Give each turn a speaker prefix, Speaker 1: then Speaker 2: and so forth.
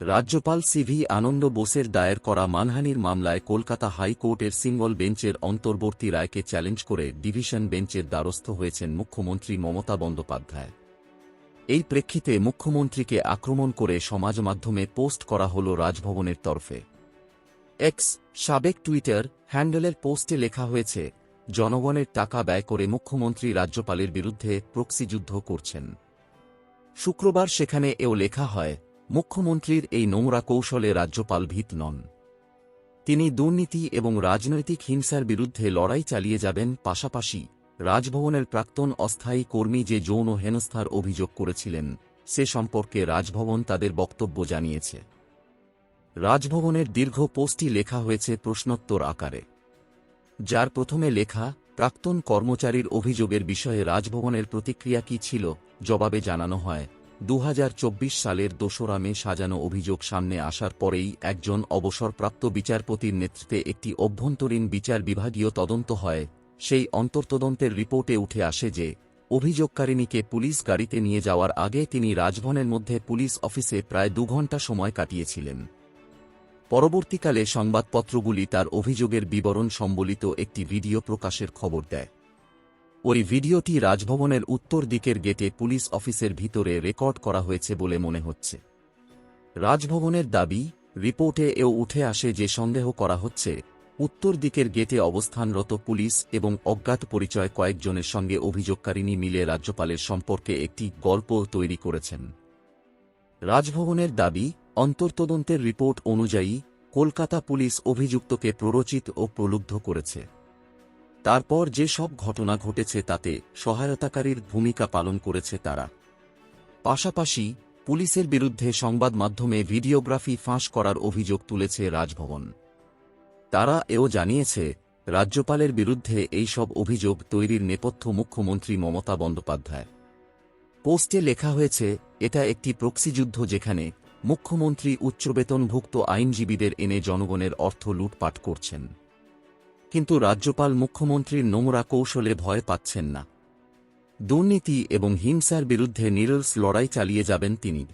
Speaker 1: রাজ্যপাল সিভি আনন্দ বোসের দায়ের করা মানহানির মামলায় কলকাতা হাইকোর্টের সিঙ্গল বেঞ্চের অন্তর্বর্তী রায়কে চ্যালেঞ্জ করে ডিভিশন বেঞ্চের দ্বারস্থ হয়েছেন মুখ্যমন্ত্রী মমতা বন্দ্যোপাধ্যায়। এই প্রেক্ষিতে মুখ্যমন্ত্রীকে আক্রমণ করে সমাজ মাধ্যমে পোস্ট করা হল রাজভবনের তরফে। এক্স সাবেক টুইটার হ্যান্ডেলের পোস্টে লেখা হয়েছে, জনগণের টাকা ব্যয় করে মুখ্যমন্ত্রী রাজ্যপালের বিরুদ্ধে প্রক্সি যুদ্ধ করছেন। শুক্রবার সেখানে এও লেখা হয় মুখ্যমন্ত্রীর এই নোংরা কৌশলে রাজ্যপাল ভীত নন। তিনি দুর্নীতি এবং রাজনৈতিক হিংসার বিরুদ্ধে লড়াই চালিয়ে যাবেন, পাশাপাশি রাজভবনের প্রাক্তন অস্থায়ী কর্মী যে যৌন হেনস্থার অভিযোগ করেছিলেন, সে সম্পর্কে রাজভবন তাদের বক্তব্য জানিয়েছে। রাজভবনের দীর্ঘ পোস্টটি লেখা হয়েছে প্রশ্নোত্তর আকারে। যার প্রথমে লেখা, প্রাক্তন কর্মচারীর অভিযোগের বিষয়ে রাজভবনের প্রতিক্রিয়া কি ছিল? জবাবে জানানো হয় দু হাজার চব্বিশ সালের দোসরা মে সাজানো অভিযোগ সামনে আসার পরেই একজন অবসরপ্রাপ্ত বিচারপতির নেতৃত্বে একটি অভ্যন্তরীণ বিচার বিভাগীয় তদন্ত হয়। সেই অন্তর্তদন্তের রিপোর্টে উঠে আসে যে, অভিযোগকারিণীকে পুলিশ গাড়িতে নিয়ে যাওয়ার আগে তিনি রাজভবনের মধ্যে পুলিশ অফিসে প্রায় দু ঘণ্টা সময় কাটিয়েছিলেন। পরবর্তীকালে সংবাদপত্রগুলি তার অভিযোগের বিবরণ সম্বলিত একটি ভিডিও প্রকাশের খবর দেয়। ওই ভিডিওটি রাজভবনের উত্তর দিকের গেটে পুলিশ অফিসের ভিতরে রেকর্ড করা হয়েছে বলে মনে হচ্ছে। রাজভবনের দাবি, রিপোর্টে এও উঠে আসে যে সন্দেহ করা হচ্ছে, উত্তর দিকের গেটে অবস্থানরত পুলিশ এবং অজ্ঞাত পরিচয় কয়েকজনের সঙ্গে অভিযোগকারিণী মিলে রাজ্যপালের সম্পর্কে একটি গল্প তৈরি করেছেন। রাজভবনের দাবি, অন্তর্তদন্তের রিপোর্ট অনুযায়ী, কলকাতা পুলিশ অভিযুক্তকে প্ররোচিত ও প্রলুব্ধ করেছে। তারপর যে সব ঘটনা ঘটেছে তাতে সহায়তাকারীর ভূমিকা পালন করেছে তারা। পাশাপাশি পুলিশের বিরুদ্ধে সংবাদ মাধ্যমে ভিডিওগ্রাফি ফাঁস করার অভিযোগ তুলেছে রাজভবন। তারা এও জানিয়েছে, রাজ্যপালের বিরুদ্ধে এই সব অভিযোগ তৈরির নেপথ্য মুখ্যমন্ত্রী মমতা বন্দ্যোপাধ্যায় পোস্টে লেখা হয়েছে, এটা একটি প্রক্সিযুদ্ধ যেখানে মুখ্যমন্ত্রী উচ্চবেতনভুক্ত আইনজীবীদের এনে জনগণের অর্থ লুটপাট করছেন। কিন্তু রাজ্যপাল মুখ্যমন্ত্রীর নোংরা কৌশলে ভয় পাচ্ছেন না। দুর্নীতি এবং হিংসার বিরুদ্ধে নিরলস লড়াই চালিয়ে যাবেন তিনি।